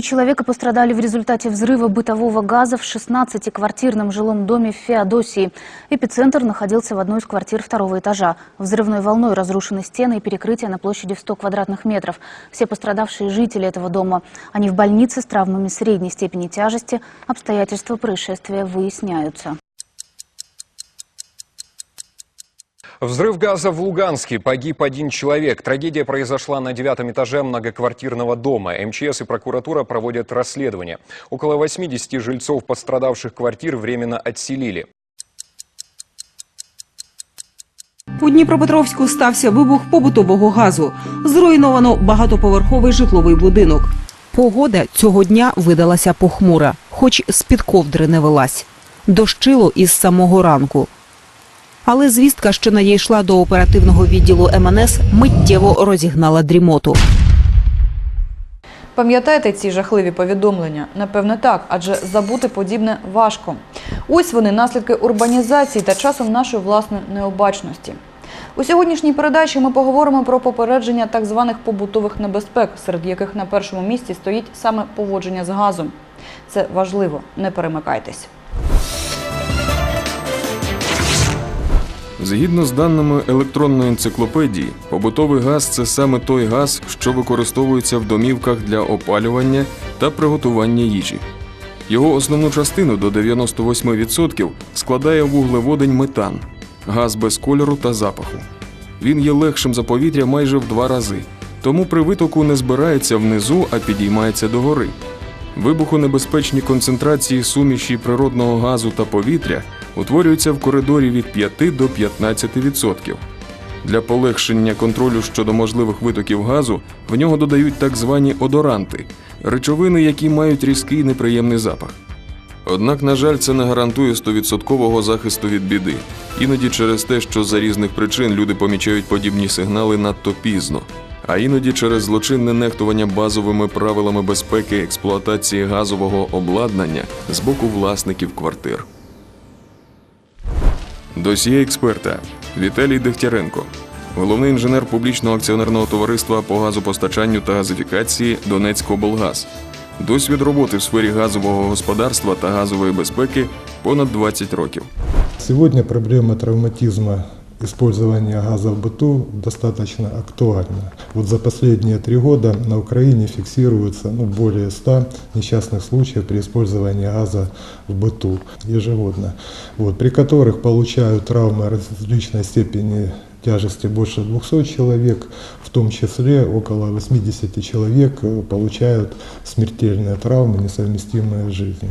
человека пострадали в результате взрыва бытового газа в 16-квартирном жилом доме в Феодосии. Эпицентр находился в одной из квартир второго этажа. Взрывной волной разрушены стены и перекрытия на площади в 100 квадратных метров. Все пострадавшие жители этого дома. Они в больнице с травмами средней степени тяжести. Обстоятельства происшествия выясняются. Взрыв газа в Луганске. Погиб один человек. Трагедия произошла на девятом этаже многоквартирного дома. МЧС и прокуратура проводят расследование. Около 80 жильцов пострадавших квартир временно отселили. У Дніпропетровську стався вибух побутового газу. Зруйновано багатоповерховий житловий будинок. Погода цього дня видалася похмура, хоч з-під ковдри не велась. Дощило із самого ранку. Але звістка, що надійшла до оперативного відділу МНС, миттєво розігнала дрімоту. Пам'ятаєте ці жахливі повідомлення? Напевне, так, адже забути подібне важко. Ось вони наслідки урбанізації та часом нашої власної необачності. У сьогоднішній передачі ми поговоримо про попередження так званих побутових небезпек, серед яких на першому місці стоїть саме поводження з газом. Це важливо, не перемикайтесь. Згідно з даними електронної енциклопедії, побутовий газ це саме той газ, що використовується в домівках для опалювання та приготування їжі. Його основну частину до 98% складає вуглеводень метан газ без кольору та запаху. Він є легшим за повітря майже в два рази, тому при витоку не збирається внизу, а підіймається догори. Вибухонебезпечні концентрації суміші природного газу та повітря утворюються в коридорі від 5 до 15%. Для полегшення контролю щодо можливих витоків газу в нього додають так звані одоранти речовини, які мають різкий неприємний запах. Однак, на жаль, це не гарантує 100% захисту від біди. Іноді через те, що за різних причин люди помічають подібні сигнали надто пізно, а іноді через злочинне нехтування базовими правилами безпеки експлуатації газового обладнання з боку власників квартир. Досьє експерта Віталій Дегтяренко, головний інженер публічного акціонерного товариства по газопостачанню та газифікації Донецькоблгаз. Досвід роботи в сфері газового господарства та газової безпеки понад 20 років. Сегодня проблема травматизма использования газа в быту достаточно актуальна. Вот за последние три года на Украине фиксируется ну, более 100 несчастных случаев при использовании газа в быту ежегодно, вот, при которых получают травмы различной степени тяжести больше 200 человек, в том числе около 80 человек э, получают смертельные травмы, несовместимые с жизнью.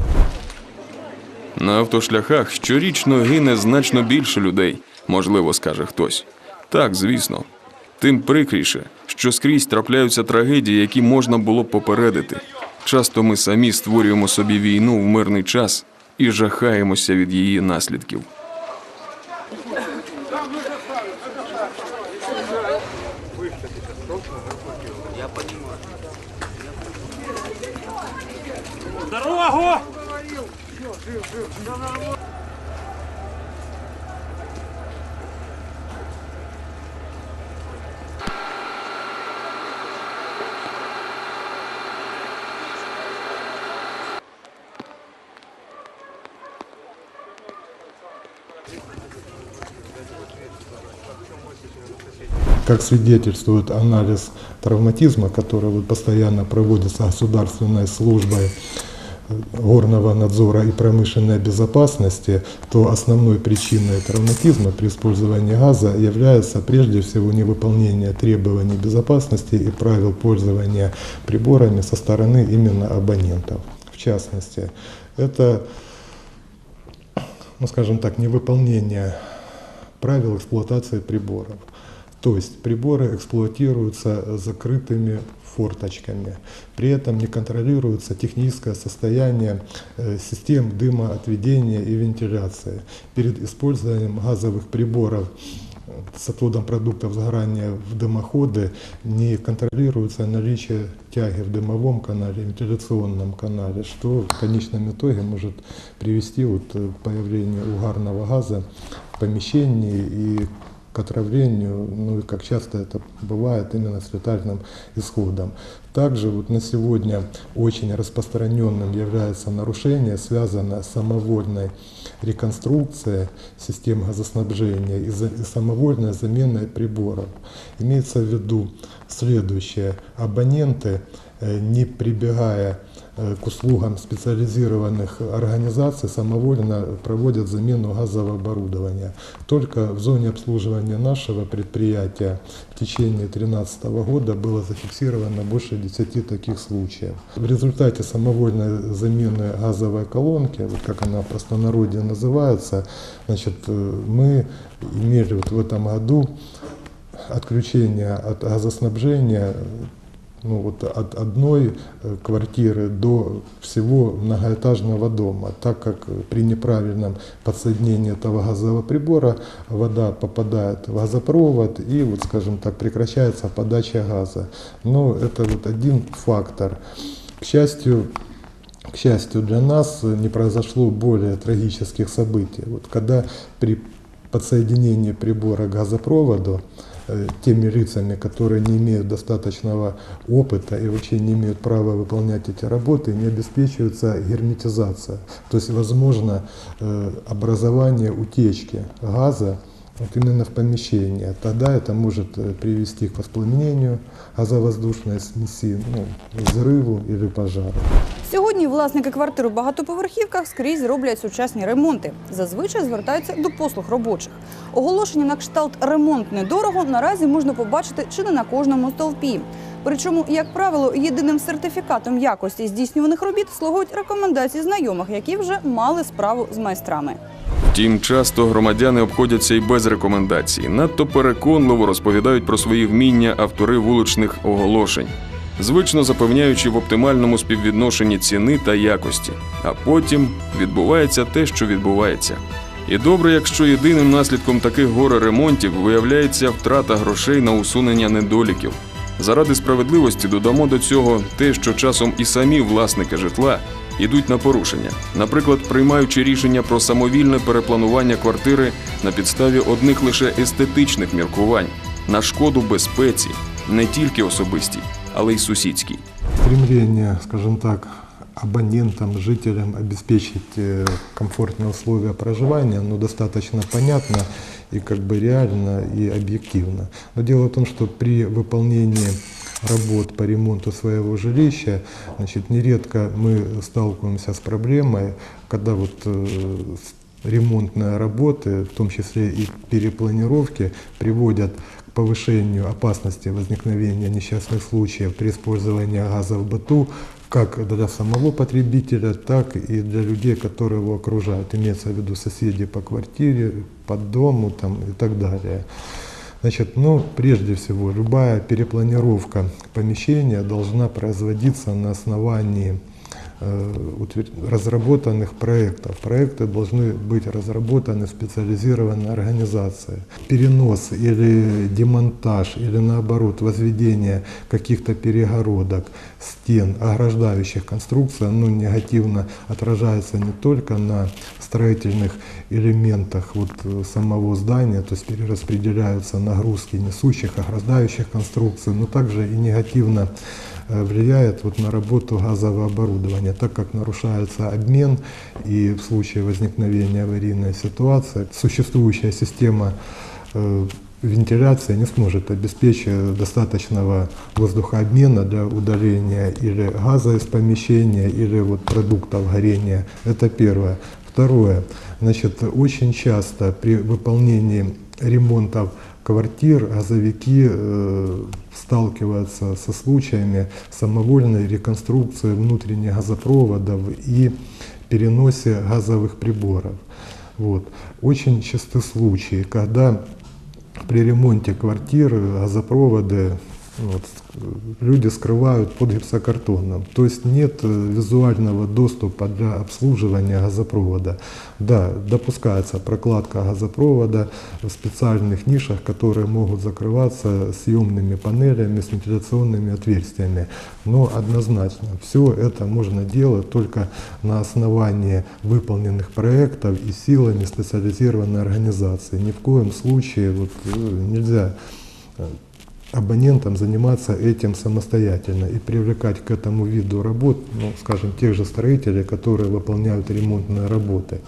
На автошляхах щорічно гине значно більше людей, можливо, скаже хтось. Так, звісно. Тим прикріше, що скрізь трапляються трагедії, які можна було попередити. Часто ми самі створюємо собі війну в мирний час і жахаємося від її наслідків. Как свидетельствует анализ травматизма, который вот постоянно проводится государственной службой горного надзора и промышленной безопасности, то основной причиной травматизма при использовании газа является прежде всего невыполнение требований безопасности и правил пользования приборами со стороны именно абонентов. В частности, это, ну скажем так, невыполнение правил эксплуатации приборов. То есть приборы эксплуатируются закрытыми форточками. При этом не контролируется техническое состояние э, систем дымоотведения и вентиляции. Перед использованием газовых приборов э, с отводом продуктов сгорания в дымоходы не контролируется наличие тяги в дымовом канале, вентиляционном канале, что в конечном итоге может привести вот э, к появлению угарного газа в помещении и к отравлению, ну и как часто это бывает именно с летальным исходом. Также вот на сегодня очень распространенным является нарушение, связанное с самовольной реконструкцией систем газоснабжения и, за- и самовольной заменой приборов. Имеется в виду следующее. Абоненты, э, не прибегая э, к услугам специализированных организаций, самовольно проводят замену газового оборудования. Только в зоне обслуживания нашего предприятия в течение 2013 года было зафиксировано больше 10 таких случаев. В результате самовольной замены газовой колонки, вот как она в простонародье называется, значит, э, мы имели вот в этом году отключение от газоснабжения ну, вот от одной квартиры до всего многоэтажного дома, так как при неправильном подсоединении этого газового прибора вода попадает в газопровод и, вот, скажем так, прекращается подача газа. Но это вот один фактор. К счастью, к счастью для нас не произошло более трагических событий. Вот когда при подсоединении прибора к газопроводу теми лицами, которые не имеют достаточного опыта и вообще не имеют права выполнять эти работы, не обеспечивается герметизация. То есть возможно э, образование утечки газа вот именно в помещении. Тогда это может э, привести к воспламенению газовоздушной смеси, ну, взрыву или пожару. Сьогодні власники квартир у багатоповерхівках скрізь роблять сучасні ремонти. Зазвичай звертаються до послуг робочих. Оголошення на кшталт ремонт недорого наразі можна побачити чи не на кожному стовпі. Причому, як правило, єдиним сертифікатом якості здійснюваних робіт слугують рекомендації знайомих, які вже мали справу з майстрами. Втім, часто громадяни обходяться й без рекомендацій. Надто переконливо розповідають про свої вміння автори вуличних оголошень, звично запевняючи в оптимальному співвідношенні ціни та якості. А потім відбувається те, що відбувається. І добре, якщо єдиним наслідком таких горе-ремонтів виявляється втрата грошей на усунення недоліків. Заради справедливості додамо до цього те, що часом і самі власники житла йдуть на порушення, наприклад, приймаючи рішення про самовільне перепланування квартири на підставі одних лише естетичних міркувань на шкоду безпеці, не тільки особистій, але й сусідській. Стремление, скажем так, абонентам, жителям обеспечить э, комфортные условия проживания, ну, достаточно понятно и как бы реально и объективно. Но дело в том, что при выполнении работ по ремонту своего жилища, значит, нередко мы сталкиваемся с проблемой, когда вот э, ремонтные работы, в том числе и перепланировки, приводят повышению опасности возникновения несчастных случаев при использовании газа в быту, как для самого потребителя, так и для людей, которые его окружают. Имеется в виду соседи по квартире, по дому там, и так далее. Значит, ну, прежде всего, любая перепланировка помещения должна производиться на основании разработанных проектов. Проекты должны быть разработаны специализированной организацией. Перенос или демонтаж, или наоборот возведение каких-то перегородок, стен, ограждающих конструкций, оно негативно отражается не только на строительных элементах вот э, самого здания, то есть перераспределяются нагрузки несущих, ограждающих конструкций, но также и негативно э, влияет вот на работу газового оборудования, так как нарушается обмен и в случае возникновения аварийной ситуации существующая система э, вентиляция не сможет обеспечить достаточного воздухообмена для удаления или газа из помещения, или вот продуктов горения. Это первое. Второе. Значит, очень часто при выполнении ремонтов квартир газовики э, сталкиваются со случаями самовольной реконструкции внутренних газопроводов и переносе газовых приборов. Вот. Очень часты случаи, когда при ремонте квартир газопроводы вот, люди скрывают под гипсокартоном. То есть нет э, визуального доступа для обслуживания газопровода. Да, допускается прокладка газопровода в специальных нишах, которые могут закрываться съемными панелями с вентиляционными отверстиями. Но однозначно все это можно делать только на основании выполненных проектов и силами специализированной организации. Ни в коем случае вот, э, нельзя э, абонентам заниматься этим самостоятельно и привлекать к этому виду работ, ну, скажем, тех же строителей, которые выполняют ремонтные работы.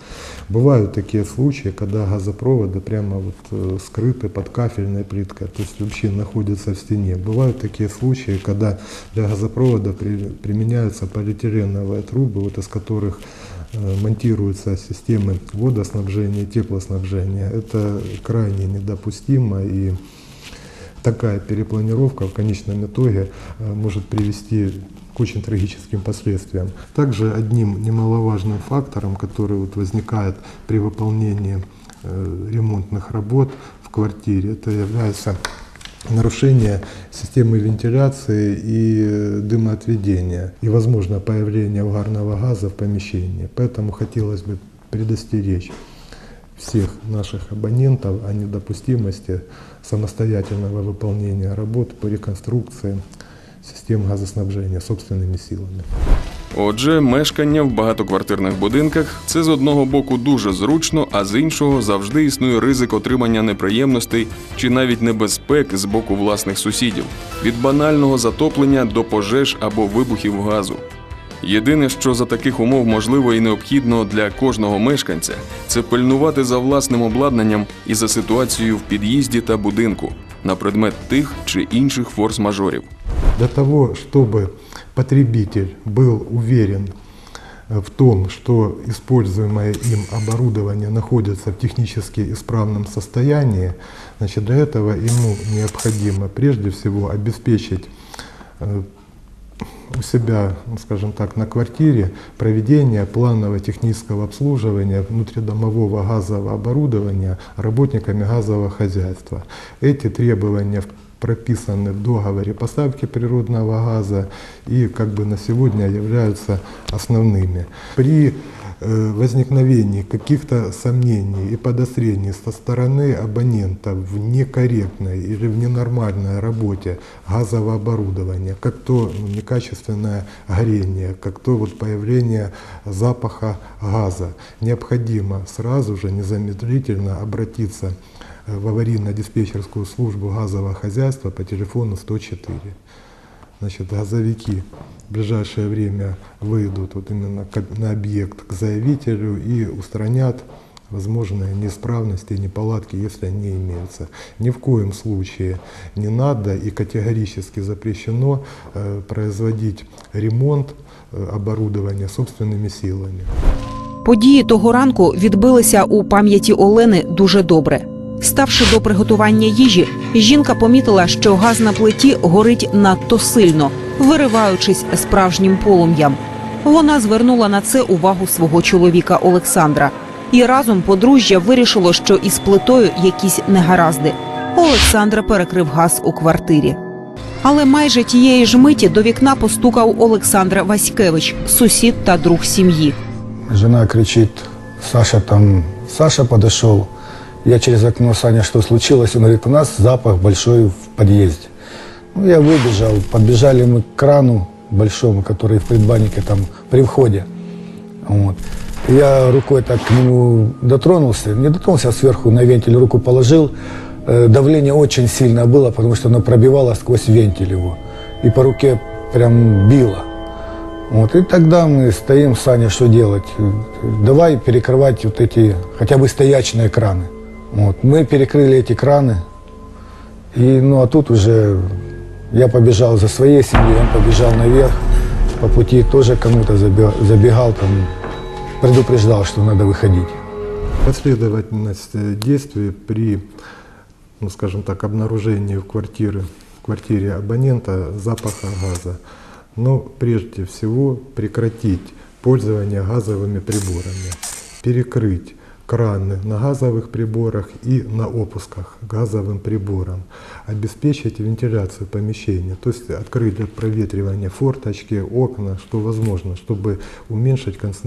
Бывают такие случаи, когда газопроводы прямо вот э, скрыты под кафельной плиткой, то есть вообще находятся в стене. Бывают такие случаи, когда для газопровода при- применяются полиэтиленовые трубы, вот из которых э, монтируются системы водоснабжения теплоснабжения. Это крайне недопустимо и такая перепланировка в конечном итоге э, может привести к очень трагическим последствиям. Также одним немаловажным фактором, который вот возникает при выполнении э, ремонтных работ в квартире, это является нарушение системы вентиляции и э, дымоотведения и, возможно, появление угарного газа в помещении. Поэтому хотелось бы предостеречь всех наших абонентов о недопустимости самостоятельного выполнения работ по реконструкции систем газоснабжения собственными силами. Отже, мешкання в багатоквартирних будинках це з одного боку дуже зручно, а з іншого завжди існує ризик отримання неприємностей чи навіть небезпек з боку власних сусідів від банального затоплення до пожеж або вибухів газу. Єдине, що за таких умов можливо і необхідно для кожного мешканця, це пильнувати за власним обладнанням і за ситуацією в під'їзді та будинку на предмет тих чи інших форс-мажорів. Для того, чтобы потребитель был уверен э, в том, что используемое им оборудование находится в технически исправном состоянии, значит, для этого ему необходимо прежде всего обеспечить э, у себя, скажем так, на квартире проведение планового технического обслуживания внутридомового газового оборудования работниками газового хозяйства. Эти требования прописаны в договоре поставки природного газа и как бы на сегодня являются основными. При возникновении каких-то сомнений и подозрений со стороны абонента в некорректной или в ненормальной работе газового оборудования, как то ну, некачественное горение, как то вот появление запаха газа, необходимо сразу же незамедлительно обратиться э, в аварийно-диспетчерскую службу газового хозяйства по телефону 104 Значит, газовики в ближайшее время выйдут вот именно к- на объект к заявителю и устранят возможные неисправности и неполадки, если они имеются. Ни в коем случае не надо и категорически запрещено э, производить ремонт э, оборудования собственными силами. Події того ранку відбилися у пам'яті Олени дуже добре. Ставши до приготування їжі, жінка помітила, що газ на плиті горить надто сильно, вириваючись справжнім полум'ям. Вона звернула на це увагу свого чоловіка Олександра. І разом подружжя вирішило, що із плитою якісь негаразди. Олександра перекрив газ у квартирі. Але майже тієї ж миті до вікна постукав Олександр Васькевич, сусід та друг сім'ї. Жена кричит, Саша там, Саша подошел. Я через окно, Саня, что случилось? Он говорит, у нас запах большой в подъезде. Ну, я выбежал, подбежали мы к крану большому, который в предбаннике там при входе. Вот. Я рукой так к нему дотронулся, не дотронулся, а сверху на вентиль руку положил. Э, Давление очень сильно было, потому что оно пробивало сквозь вентиль его. И по руке прям било. Вот, и тогда мы стоим, Саня, что делать? Давай перекрывать вот эти, хотя бы стоячные краны. Вот, мы перекрыли эти краны, и, ну, а тут уже я побежал за своей семьей, он побежал наверх, по пути тоже кому-то забе- забегал, там, предупреждал, что надо выходить. Последовательность э, действий при, ну, скажем так, обнаружении в квартире, в квартире абонента запаха газа. Но прежде всего прекратить пользование газовыми приборами, перекрыть краны на газовых приборах и на опусках газовым прибором, обеспечить вентиляцию помещения, то есть открыть для проветривания форточки, окна, что возможно, чтобы уменьшить концентрацию